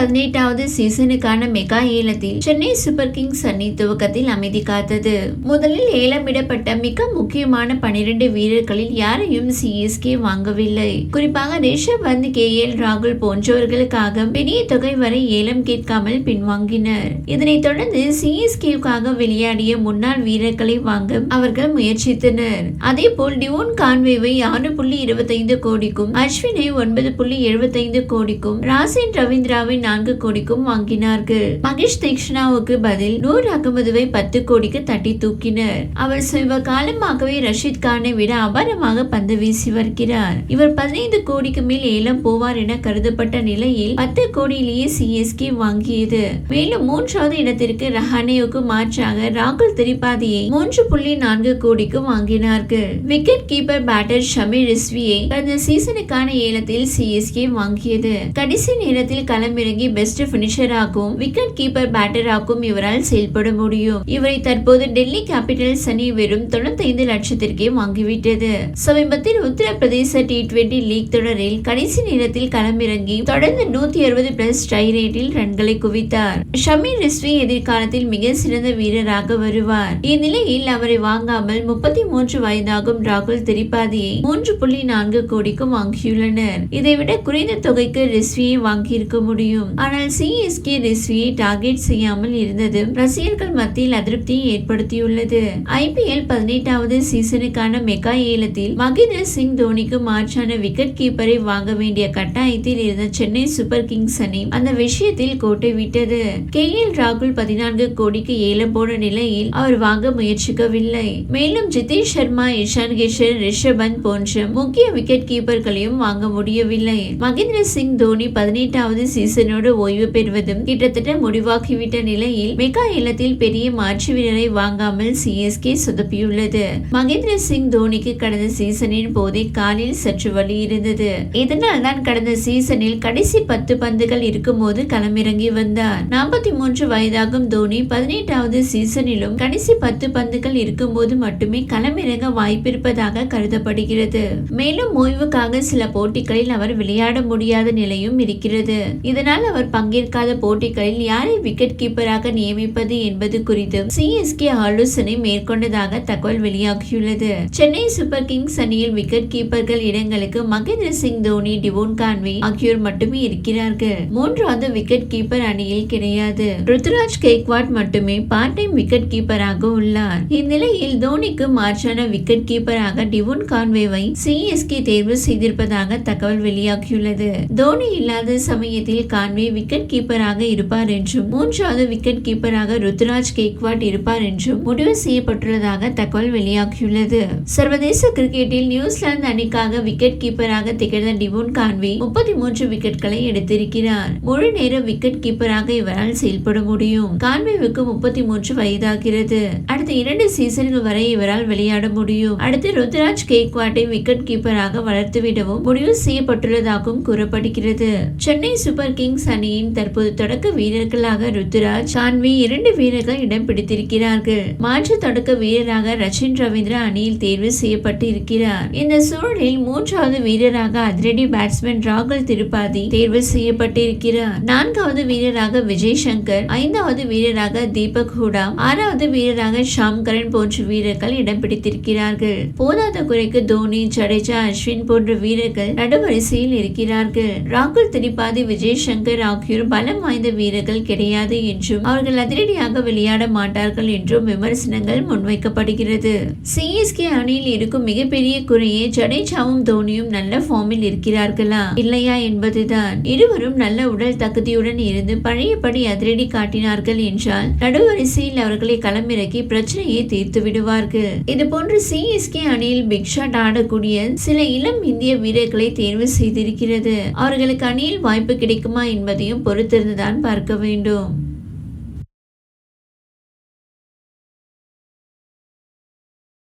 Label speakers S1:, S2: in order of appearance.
S1: பதினெட்டாவது சீசனுக்கான மெகா ஏலத்தில் Chennai super Kings அணி துவக்கத்தில் அமைதி காத்தது முதலில் ஏலமிடப்பட்ட மிக முக்கியமான பனிரெண்டு வீரர்களில் யாரையும் சிஎஸ்கே வாங்கவில்லை குறிப்பாக ரிஷப் பந்த் கே எல் ராகுல் போன்றவர்களுக்காக பெரிய தொகை வரை ஏலம் கேட்காமல் பின்வாங்கினர் இதனைத் தொடர்ந்து சிஎஸ்கேவுக்காக விளையாடிய முன்னாள் வீரர்களை வாங்க அவர்கள் முயற்சித்தனர் அதே போல் டியூன் கான்வேவை ஆறு புள்ளி இருபத்தைந்து கோடிக்கும் அஸ்வினை ஒன்பது புள்ளி எழுபத்தைந்து கோடிக்கும் ராசின் ரவீந்திராவின் நான்கு கோடிக்கும் வாங்கினார்கள் மகேஷ் தீக்ஷனாவுக்கு பதில் நூர் அகமதுவை பத்து கோடிக்கு தட்டி தூக்கினர் அவர் சிவ காலமாகவே ரஷீத் கானை விட அபாரமாக பந்து வீசி வருகிறார் இவர் பதினைந்து கோடிக்கு மேல் ஏலம் போவார் என கருதப்பட்ட நிலையில் பத்து கோடியிலேயே சிஎஸ்கே வாங்கியது மேலும் மூன்றாவது இடத்திற்கு ரஹானேவுக்கு மாற்றாக ராகுல் திரிபாதியை மூன்று புள்ளி நான்கு கோடிக்கு வாங்கினார்கள் விக்கெட் கீப்பர் பேட்டர் ஷமி ரிஸ்வியை கடந்த சீசனுக்கான ஏலத்தில் சிஎஸ்கே வாங்கியது கடைசி நேரத்தில் களமிறங்கி இறங்கி பெஸ்ட் பினிஷராகவும் விக்கெட் கீப்பர் பேட்டராகவும் இவரால் செயல்பட முடியும் இவரை தற்போது டெல்லி கேபிட்டல்ஸ் அணி வெறும் தொண்ணூத்தி லட்சத்திற்கே வாங்கிவிட்டது சமீபத்தில் உத்தரப்பிரதேச டி டுவெண்டி லீக் தொடரில் கடைசி நேரத்தில் களமிறங்கி தொடர்ந்து நூத்தி அறுபது பிளஸ் டை ரேட்டில் ரன்களை குவித்தார் ஷமீர் ரிஸ்வி எதிர்காலத்தில் மிக சிறந்த வீரராக வருவார் இந்நிலையில் அவரை வாங்காமல் முப்பத்தி மூன்று வயதாகும் ராகுல் திரிபாதியை மூன்று புள்ளி நான்கு கோடிக்கும் வாங்கியுள்ளனர் இதைவிட குறைந்த தொகைக்கு ரிஸ்வியை வாங்கியிருக்க முடியும் ஆனால் சிஎஸ்கே ரெஸ்வியை டார்கெட் செய்யாமல் இருந்தது ரசிகர்கள் மத்தியில் அதிருப்தியை ஏற்படுத்தியுள்ளது ஐபிஎல் பதினெட்டாவது சீசனுக்கான மெகா ஏலத்தில் மகேந்திர சிங் தோனிக்கு மாற்றான விக்கெட் கீப்பரை வாங்க வேண்டிய கட்டாயத்தில் இருந்த சென்னை சூப்பர் கிங்ஸ் அணி அந்த விஷயத்தில் கோட்டை விட்டது கே எல் ராகுல் பதினான்கு கோடிக்கு ஏலம் போன நிலையில் அவர் வாங்க முயற்சிக்கவில்லை மேலும் ஜிதேஷ் சர்மா இஷான் கிஷன் ரிஷபந்த் போன்ற முக்கிய விக்கெட் கீப்பர்களையும் வாங்க முடியவில்லை மகேந்திர சிங் தோனி பதினெட்டாவது சீசனோடு பணியோடு ஓய்வு பெறுவதும் கிட்டத்தட்ட முடிவாக்கிவிட்ட நிலையில் மெகா இல்லத்தில் பெரிய மாற்று வீரரை வாங்காமல் சிஎஸ்கே சுதப்பியுள்ளது மகேந்திர சிங் தோனிக்கு கடந்த சீசனின் போதே காலில் சற்று வழி இருந்தது இதனால் தான் கடந்த சீசனில் கடைசி பத்து பந்துகள் இருக்கும் போது களமிறங்கி வந்தார் நாற்பத்தி மூன்று வயதாகும் தோனி பதினெட்டாவது சீசனிலும் கடைசி பத்து பந்துகள் இருக்கும் போது மட்டுமே களமிறங்க வாய்ப்பிருப்பதாக கருதப்படுகிறது மேலும் ஓய்வுக்காக சில போட்டிகளில் அவர் விளையாட முடியாத நிலையும் இருக்கிறது இதனால் ஆனால் அவர் பங்கேற்காத போட்டிகளில் யாரை விக்கெட் கீப்பராக நியமிப்பது என்பது குறித்து சிஎஸ்கே ஆலோசனை மேற்கொண்டதாக தகவல் வெளியாகியுள்ளது சென்னை சூப்பர் கிங்ஸ் அணியில் விக்கெட் கீப்பர்கள் இடங்களுக்கு மகேந்திர சிங் தோனி டிவோன் கான்வி ஆகியோர் மட்டுமே இருக்கிறார்கள் மூன்றாவது விக்கெட் கீப்பர் அணியில் கிடையாது ருத்ராஜ் கேக்வாட் மட்டுமே பார்ட் டைம் விக்கெட் கீப்பராக உள்ளார் இந்நிலையில் தோனிக்கு மாற்றான விக்கெட் கீப்பராக டிவோன் கான்வேவை சிஎஸ்கே தேர்வு செய்திருப்பதாக தகவல் வெளியாகியுள்ளது தோனி இல்லாத சமயத்தில் கான் தான்வே விக்கெட் கீப்பராக இருப்பார் என்றும் மூன்றாவது விக்கெட் கீப்பராக ருத்ராஜ் கேக்வாட் இருப்பார் என்றும் முடிவு செய்யப்பட்டுள்ளதாக தகவல் வெளியாகியுள்ளது சர்வதேச கிரிக்கெட்டில் நியூசிலாந்து அணிக்காக விக்கெட் கீப்பராக திகழ்ந்த டிவோன் கான்வே முப்பத்தி மூன்று விக்கெட்களை எடுத்திருக்கிறார் முழு நேர விக்கெட் கீப்பராக இவரால் செயல்பட முடியும் கான்வேவுக்கு முப்பத்தி மூன்று வயதாகிறது அடுத்த இரண்டு சீசன்கள் வரை இவரால் விளையாட முடியும் அடுத்து ருத்ராஜ் கேக்வாட்டை விக்கெட் கீப்பராக வளர்த்துவிடவும் முடிவு செய்யப்பட்டுள்ளதாகவும் கூறப்படுகிறது சென்னை சூப்பர் கிங்ஸ் கிங்ஸ் அணியின் தற்போது தொடக்க வீரர்களாக ருத்துராஜ் சான்வி இரண்டு வீரர்கள் இடம் பிடித்திருக்கிறார்கள் மாற்று தொடக்க வீரராக ரச்சின் ரவீந்திரா அணியில் தேர்வு செய்யப்பட்டு இருக்கிறார் இந்த சூழலில் மூன்றாவது வீரராக அதிரடி பேட்ஸ்மேன் ராகுல் திருப்பாதி தேர்வு செய்யப்பட்டிருக்கிறார் நான்காவது வீரராக விஜய் சங்கர் ஐந்தாவது வீரராக தீபக் ஹூடா ஆறாவது வீரராக ஷாம் கரன் போன்ற வீரர்கள் இடம் பிடித்திருக்கிறார்கள் போதாத குறைக்கு தோனி ஜடேஜா அஸ்வின் போன்ற வீரர்கள் நடுவரிசையில் இருக்கிறார்கள் ராகுல் திரிபாதி விஜய் சங்கர் சுந்தர் ஆகியோர் பலம் வாய்ந்த வீரர்கள் கிடையாது என்றும் அவர்கள் அதிரடியாக விளையாட மாட்டார்கள் என்றும் விமர்சனங்கள் முன்வைக்கப்படுகிறது சிஎஸ்கே அணியில் இருக்கும் மிகப்பெரிய குறையே ஜடேஜாவும் தோனியும் நல்ல ஃபார்மில் இருக்கிறார்களா இல்லையா என்பதுதான் இருவரும் நல்ல உடல் தகுதியுடன் இருந்து பழையபடி அதிரடி காட்டினார்கள் என்றால் நடுவரிசையில் அவர்களை களமிறக்கி பிரச்சனையை தீர்த்து விடுவார்கள் இது போன்று சிஎஸ்கே அணியில் பிக் ஷாட் ஆடக்கூடிய சில இளம் இந்திய வீரர்களை தேர்வு செய்திருக்கிறது அவர்களுக்கு அணியில் வாய்ப்பு கிடைக்குமா என்பதையும் பொறுத்திருந்துதான் பார்க்க வேண்டும்